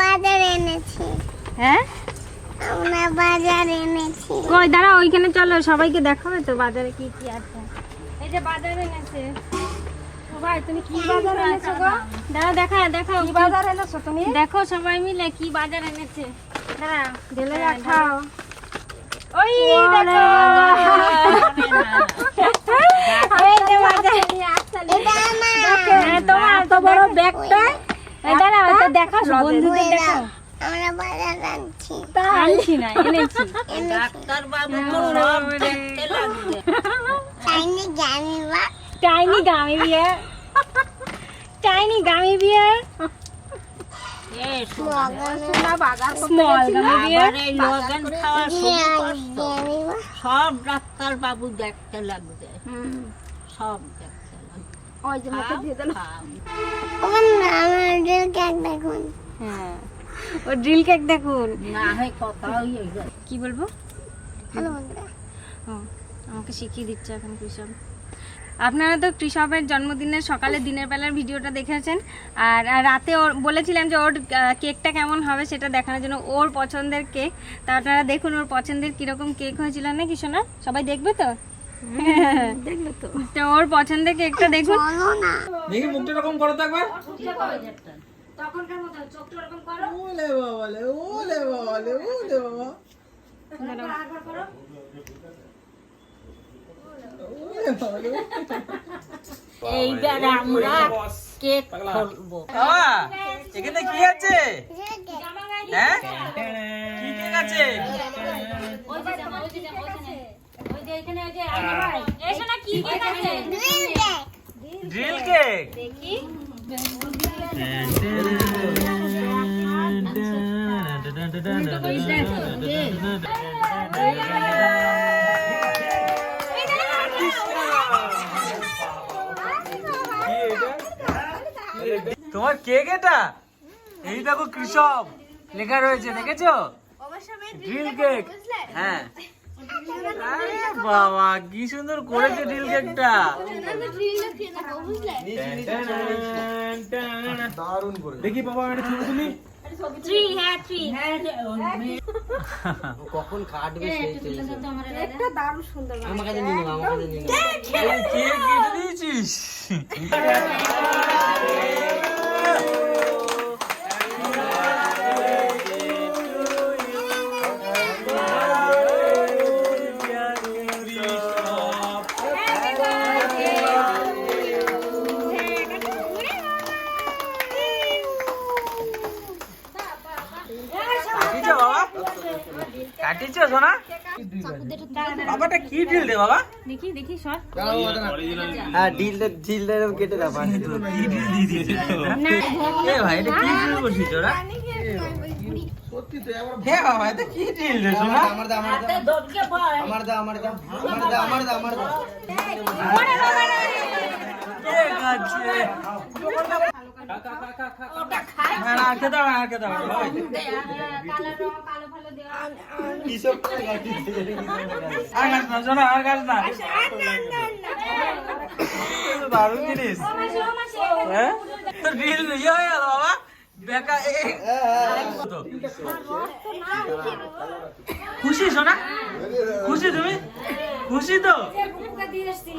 বাজার এনেছি। হ্যাঁ? আমরা বাজার এনেছি। কই দাঁড়া ওইখানে চলো সবাইকে দেখাবে তো বাজারে কি কি আছে। এই যে বাজার এনেছে। ভাই তুমি কি বাজার এনেছো গো? দাঁড়া দেখা দেখো কি বাজার এনেছো তুমি? দেখো সবাই মিলে কি বাজার এনেছে। দাঁড়া ঢেলে রাখাও ওই দেখো। এই যে বাজার। এটা আমার। হ্যাঁ, তোমার এত বড় ব্যাগটা। এই দাঁড়া ওটা দেখাও বন্ধুদের দেখাও। আমরা বাজার আনছি। আনছি না এনেছি। ডাক্তার বাবু সব দেখতে লাগবে। চাইনি বা। গামি গামি ডাক্তার বাবু দেখতে লাগবে সব দেখতে লাগবে। ওই যে মুখে দিয়ে দিল আমার আমার ড্রিল কেক দেখুন। হ্যাঁ। ও ড্রিল কেক দেখুন। না হয় কথা কি বলব? হ্যালো বন্ধুরা। আমাকে শিখিয়ে দিচ্ছে এখন কৃষক। আপনারা তো কৃষকের জন্মদিনের সকালে দিনের বেলার ভিডিওটা দেখেছেন। আর আর রাতে ওর বলেছিলাম যে ওর কেকটা কেমন হবে সেটা দেখানোর জন্য ওর পছন্দের কেক। তা আপনারা দেখুন ওর পছন্দের কীরকম কেক হয়েছিল না কিছু না সবাই দেখবে তো? তো। তো ওর পছন্দের কেকটা দেখুন। বলো না। দেখি মুখটা এরকম করো তো একবার। তখনকার মতো চোখটা এরকম করো। ওলে বাবালে ওলে ওলে বাবা। ওলে বাবালে এইবার আমরা কেক খুলবো। এখানে কি আছে? হ্যাঁ? কি কেক আছে? ড্রিল কেক তোমার কেক এটা? এই দেখো কৃষক। লেখা রয়েছে দেখেছ? ড্রিল কেক হ্যাঁ। বাবা কি সুন্দর করেছে ড্রিল কেকটা দারুণ করে দেখি বাবা একটা ছবি তুলি হ্যাঁ কখন কাটবে একটা দারুণ সুন্দর আমার কাছে নিয়ে আমার কাছে নিয়ে কেক কেটে দিয়েছিস? বাবাটা কি ডিল দে বাবা? দেখি দেখি সর। হ্যাঁ ডিলটা ডিলটা এরকম কেটে দাও পাঁচ দিন। কি ডিল দিয়ে দিয়েছে? এ ভাই এটা কি ডিল বসিস ওরা? হ্যাঁ বাবা এটা কি ডিল রে সোনা? আমার দাও আমার দাও দরকে পায় আমার দাও আমার দাও আমার দাও আমার দাও আমার দাও দারুণ জিনিস। হ্যাঁ? তো ইয়ে হয়ে গেল বাবা। বেকা এ- খুশি সোনা খুশি তুমি? খুশি তো?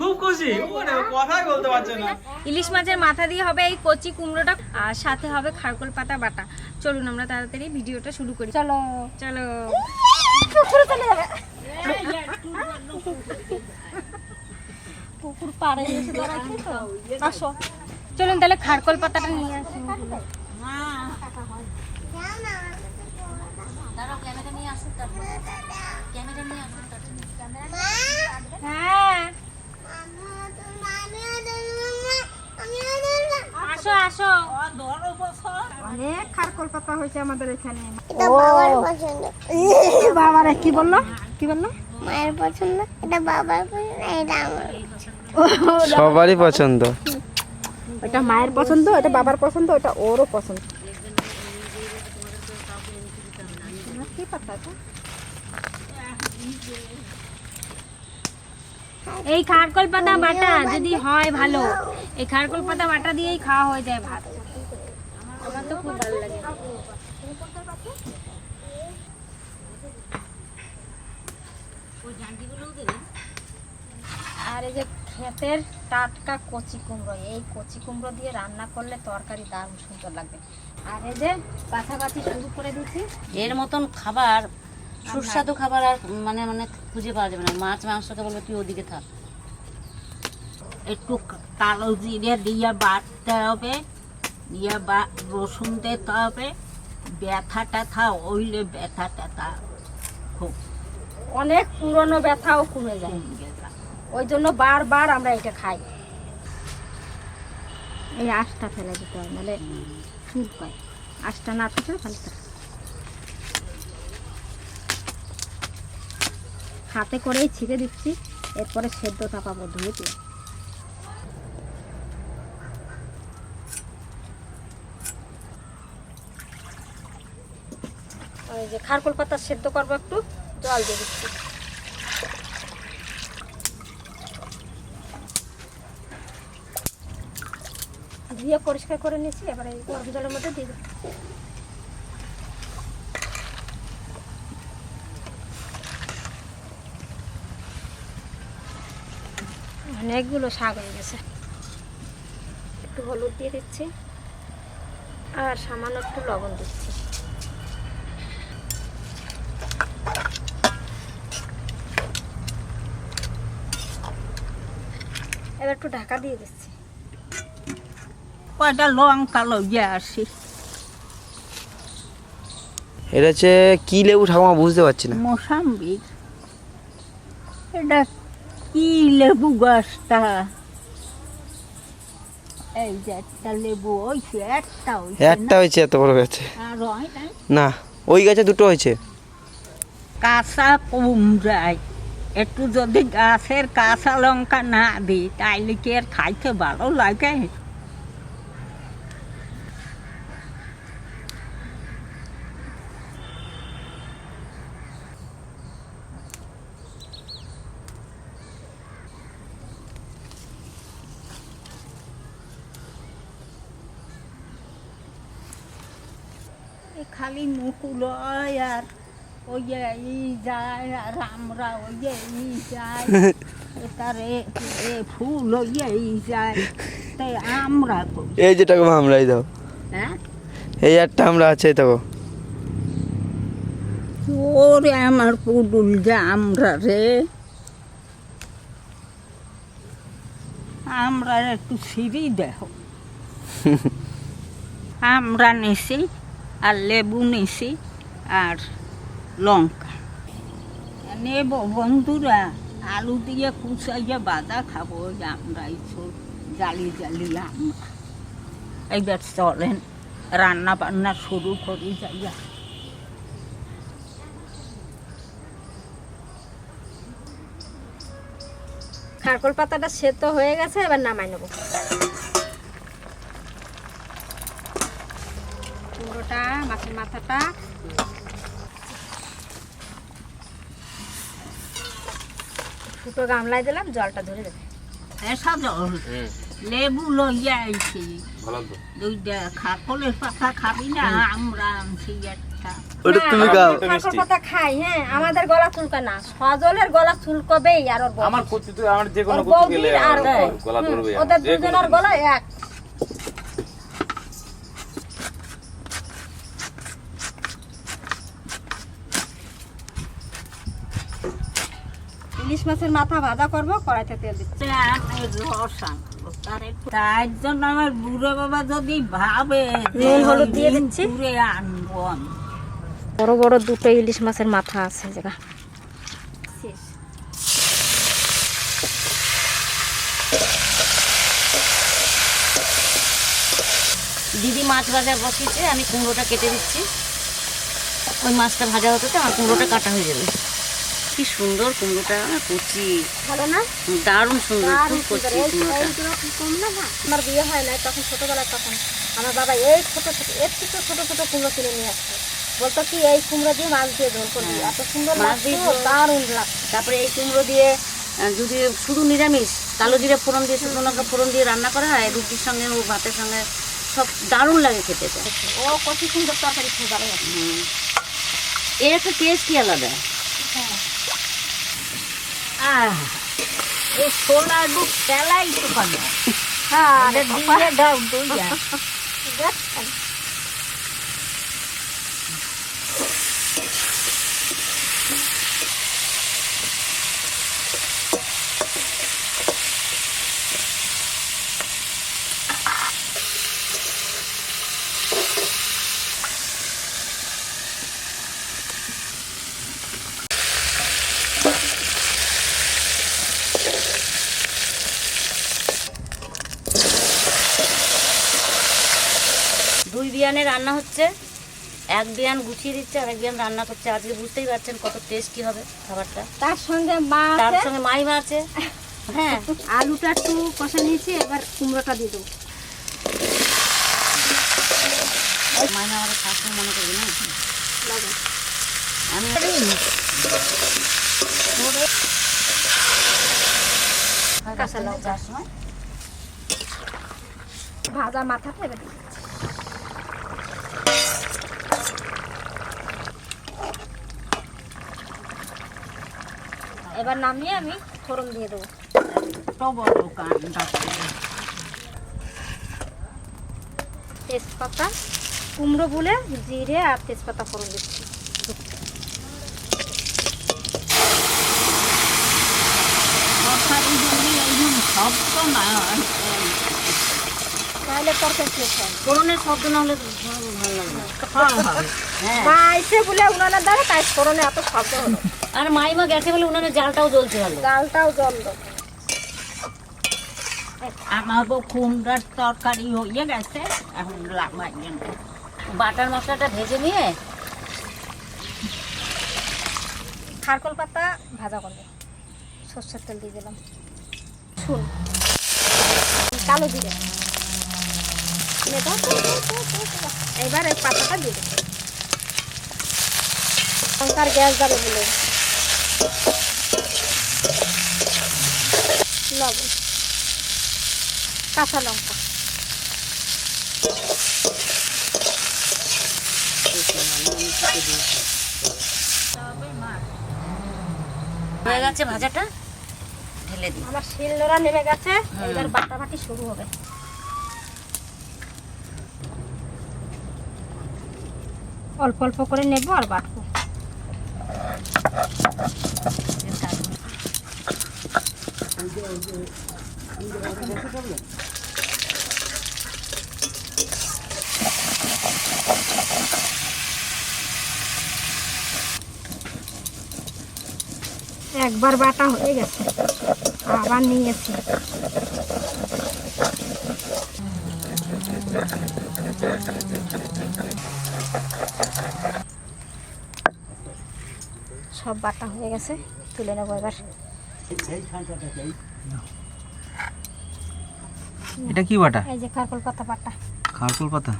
খুব খুশি। ওরে কথাই বলতে পারছ না। ইলিশ মাছের মাথা দিয়ে হবে এই কচি কুমড়োটা আর সাথে হবে খারকোল পাতা বাটা। চলুন আমরা তাড়াতাড়ি ভিডিওটা শুরু করি। চলো। চলো। পুকুর পাড়ে এসে দাঁড়াচ্ছি তো। আসো। চলুন তাহলে খারকোল পাতাটা নিয়ে আসি। হ্যাঁ আসো আসো। অনেক খারকোল পাতা হয়েছে আমাদের এখানে? এটা বাবার পছন্দ। বাবারে কি বলল? কি বলল? মায়ের পছন্দ? এটা বাবার পছন্দ এটা আমার? সবারই পছন্দ। ওটা মায়ের পছন্দ এটা বাবার পছন্দ ওটা ওরও পছন্দ। কি পাতা এটা? এই খারকল পাতা বাটা যদি হয় ভালো। এই খারকল পাতা বাটা দিয়েই খাওয়া হয়ে যায় ভাত। আমার তো খুব ভালো লাগে। আর এই যে খেতের টাটকা কচি কুমড়ো এই কচি কুমড়ো দিয়ে রান্না করলে তরকারি দারুণ সুন্দর লাগবে। আর এই যে পাশাপাশি শুরু করে দিচ্ছি। এর মতন খাবার সুস্বাদু খাবার আর মানে মানে খুঁজে পাওয়া যাবে না। মাছ মাংসকে বলবে তুই ওদিকে থাক। একটু কালো জিরে দিয়ে বাটতে হবে। দিয়ে বা রসুন দিতে হবে। ব্যথা ট্যাথা ওইলে ব্যথা ট্যাথা খুব অনেক পুরনো ব্যথাও কমে যায়। ওই জন্য বারবার আমরা এটা খাই। এই আঁশটা ফেলে দিতে হয় নাহলে চুল পায় আঁশটা না থাকলে ভালো হাতে করেই ছিঁড়ে দিচ্ছি। এরপরে সেদ্ধ পাবো ধুয়ে দিয়ে ওই যে খারকুল পাতা সেদ্ধ করব একটু, জল দিয়ে দিচ্ছি। ধুয়ে পরিষ্কার করে নিয়েছি, এবারে গরম জলের মধ্যে দিয়ে দেবো অনেকগুলো শাক হয়ে গেছে। একটু হলুদ দিয়ে দিচ্ছি আর সামান্য একটু লবণ দিচ্ছি। এবার একটু ঢাকা দিয়ে দিচ্ছি। কয়টা লঙ্কা লইয়ে আসি? এটা হচ্ছে কি লেবু ঠাকুমা বুঝতে পারছি না। মোসাম্বিক। এটা কি লেবু গাছটা এই যে একটা লেবু হয়েছে একটা হয়েছে একটা হয়েছে এত বড় গাছে আর হয় না ওই গাছে দুটো হয়েছে কাঁচা কুমড়ায় একটু যদি গাছের কাঁচা লঙ্কা না দিই তাইলে কি আর খাইতে ভালো লাগে খালি মুকুল হয় আর ওই যে ই যায় আর আমরা ওই ই যায়। তারে এ ফুল ওই যে ই যায়। তাই আমরা এই যে ঠাকুমা আমরাই দাও হ্যাঁ? এই একটা আমরা আছে দেখো। ওরে আমার পুডুল যে আমরা রে। আমরা একটু সিঁড়ি দেহ আমরা নিছি আর লেবু নিছি আর লঙ্কা। নেব বন্ধুরা, আলু দিয়ে কুচাইয়া বাদা খাব আমরা সব জালি জালি আমরা এইবার চলেন, রান্না বান্না শুরু করি যাইয়া। খারকোল পাতাটা সেদ্ধ হয়ে গেছে, এবার নামাই নেব। মাছের মাথাটা। ফুটো গামলায় দিলাম জলটা ধরে দেবে এসা জল। লেবু লইয়া আইছি। দুইটা খাকলের পাতা খাবি না আমরা আনছি একটা। ওটা তুমি খাও। খারকোল পাতা খাই হ্যাঁ আমাদের গলা চুলকা না। সজলের গলা চুলকবেই আর ওর আমার। আমার যে কোনো গেলে আর গলা ধরবে ওদের দুজনের গলা এক। মাছের মাথা ভাজা করব কড়াইতে তেল দিচ্ছি। তার জন্য আমার বুড়ো বাবা যদি ভাবে নুন হলুদ দিয়ে দিচ্ছি। আনব বড় বড় দুটো ইলিশ মাছের মাথা আছে জায়গা। দিদি মাছ ভাজা বসিয়েছে আমি কুমড়োটা কেটে দিচ্ছি। ওই মাছটা ভাজা হতে তো আমার কুমড়োটা কাটা হয়ে যাবে। কি সুন্দর কুমড়োটা কুচি। ভালো না? দারুণ সুন্দর খুব। কচি কুমড়োটা। কি? আমার বিয়ে হয় না তখন ছোটবেলায় তখন। আমার বাবা এই ছোট ছোট এর থেকে ছোট ছোট কুমড়ো কিনে নিয়ে আসতো। বলতো কি এই কুমড়ো দিয়ে মাছ দিয়ে ঝোল করবি। এত সুন্দর মাছ দিয়ে। দারুণ লাগতো। তারপরে এই কুমড়ো দিয়ে যদি শুধু নিরামিষ কালো জিরে ফোড়ন দিয়ে শুকনো লঙ্কা ফোড়ন দিয়ে রান্না করা হয় রুটির সঙ্গে ও ভাতের সঙ্গে সব দারুণ লাগে খেতে ও কত সুন্দর তরকারি খেয়ে। এর একটা টেস্টই আলাদা। আহ এই সোলার ডুব তেলাই তো কেন হ্যাঁ দিয়ে দাও দুই দুই বিয়ানে হচ্ছে এক বিয়ান গুছিয়ে দিচ্ছে আর এক বিয়ান রান্না করছে। আজকে বুঝতেই পারছেন কত টেস্টি হবে খাবারটা। তার সঙ্গে মা তার সঙ্গে মাইমা আছে। হ্যাঁ। আলুটা একটু কষা নিয়েছি এবার কুমড়োটা দিয়ে দেবো। মাইমা আমার শাশুড়ি মনে করবে না? আমি কাঁচা লঙ্কা। ভাজা মাথাটা এবার এবার নামিয়ে আমি ফোড়ন দিয়ে দেবো। তেজপাতা কুমড়ো বলে জিরে আর তেজপাতা ফোড়ন দিচ্ছি। তাহলে তরকারি শেষ হয়। ফোড়নের শব্দ না হলে ভালো লাগে না। হ্যাঁ বলে উনানের দ্বারা তাই ফোড়নে এত শব্দ হলো। আর মাইমা গেছে বলে উনানের জালটাও জ্বলছে ভালো। ডালটাও জল আমার তো কুমড়ার তরকারি হয়ে গেছে এখন লাগাই বাটার মশলাটা ভেজে নিয়ে খারকল পাতা ভাজা করব। সর্ষের তেল দিয়ে দিলাম। শুন কালো জিরে। এবার এই পাতাটা দিয়ে দেবো লঙ্কার গ্যাস যাবে বলে লবণ। কাঁচা লঙ্কা। হয়ে গেছে ভাজাটা? ঢেলে দিই। আমার শিলনোড়া নেমে গেছে এবার বাটাবাটি শুরু হবে। অল্প অল্প করে নেব আর বাটবো। একবার বাটা হয়ে গেছে আবার নিয়েছি। সব বাটা হয়ে গেছে তুলে নেব এবার। এটা কি বাটা? এই যে কারকল পাতা বাটা। খারকুল পাতা?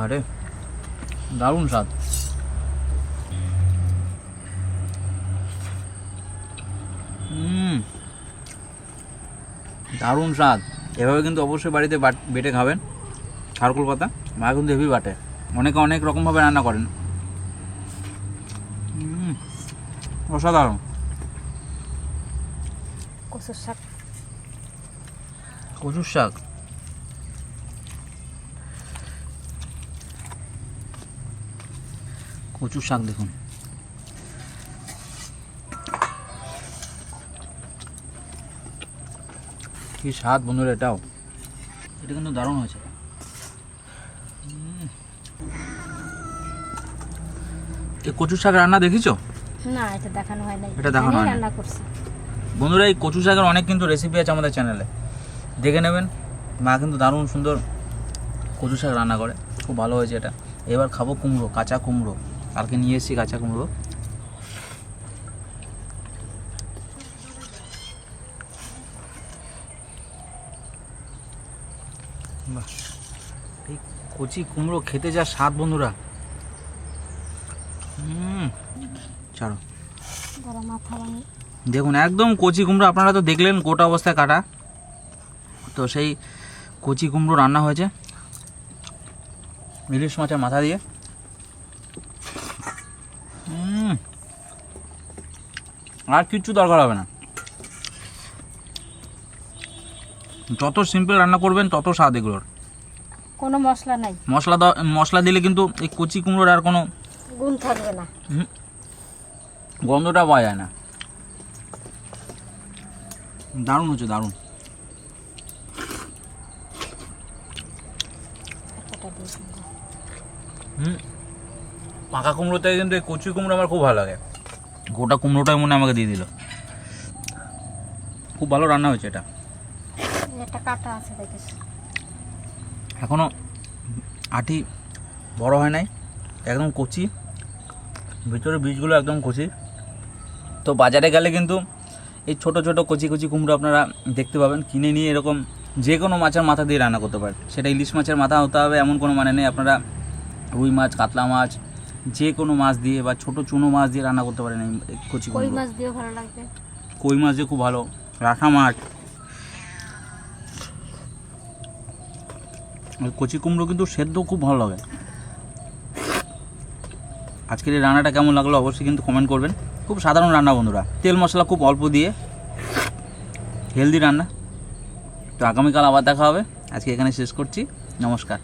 আরে দারুণ স্বাদ। হুম দারুণ স্বাদ। এভাবে কিন্তু অবশ্যই বাড়িতে বেটে খাবেন। খারকুল পাতা মা কিন্তু হেভি বাটে। অনেকে অনেক রকমভাবে রান্না করেন। অসাধারণ। কচুর শাক। কচুর শাক? কচুর শাক দেখুন। কি স্বাদ বন্ধুরা এটাও? এটা কিন্তু দারুণ হয়েছে। এই কচুর শাক রান্না দেখিছো? না এটা দেখানো হয় নাই। এটা দেখানো হয় রান্না করছি। বন্ধুরা এই কচু শাকের অনেক কিন্তু রেসিপি আছে আমাদের চ্যানেলে দেখে নেবেন। মা কিন্তু দারুণ সুন্দর কচু শাক রান্না করে। খুব ভালো হয়েছে এটা। এবার খাব কুমড়ো কাঁচা কুমড়ো। কালকে নিয়ে এসেছি কাঁচা কুমড়ো বাহ এই কচি কুমড়ো খেতে যা স্বাদ বন্ধুরা। ছাড়ো। দেখুন একদম কচি কুমড়ো আপনারা তো দেখলেন গোটা অবস্থায় কাটা। তো সেই কচি কুমড়ো রান্না হয়েছে। ইলিশ মাছের মাথা দিয়ে। আর কিচ্ছু দরকার হবে না। যত সিম্পল রান্না করবেন তত স্বাদ এগুলোর। কোনো মশলা নাই। মশলা মশলা দিলে কিন্তু এই কচি কুমড়োর আর কোনো গুণ থাকবে না। গন্ধটা পাওয়া যায় না। দারুণ হচ্ছে দারুণ। হুম পাকা কুমড়ো থেকে কিন্তু এই কচি কুমড়ো আমার খুব ভালো লাগে। গোটা কুমড়োটাই মনে আমাকে দিয়ে দিল। খুব ভালো রান্না হয়েছে এটা। কাটা আছে দেখিস এখনও আটি বড় হয় নাই একদম কচি। ভিতরে বীজগুলো একদম কচি। তো বাজারে গেলে কিন্তু এই ছোট ছোট কচি কচি কুমড়ো আপনারা দেখতে পাবেন। কিনে নিয়ে এরকম যে কোনো মাছের মাথা দিয়ে রান্না করতে পারেন। সেটা ইলিশ মাছের মাথা হতে হবে এমন কোনো মানে নেই। আপনারা রুই মাছ কাতলা মাছ যে কোনো মাছ দিয়ে বা ছোট চুনো মাছ দিয়ে রান্না করতে পারেন এই কচি কই মাছ দিয়েও ভালো লাগবে? কই মাছ দিয়ে খুব ভালো। রাখা মাছ। কচি কুমড়ো কিন্তু সেদ্ধ খুব ভালো লাগে। আজকের এই রান্নাটা কেমন লাগল অবশ্যই কিন্তু কমেন্ট করবেন। খুব সাধারণ রান্না বন্ধুরা। তেল মশলা খুব অল্প দিয়ে হেলদি রান্না। তো আগামীকাল আবার দেখা হবে। আজকে এখানে শেষ করছি। নমস্কার।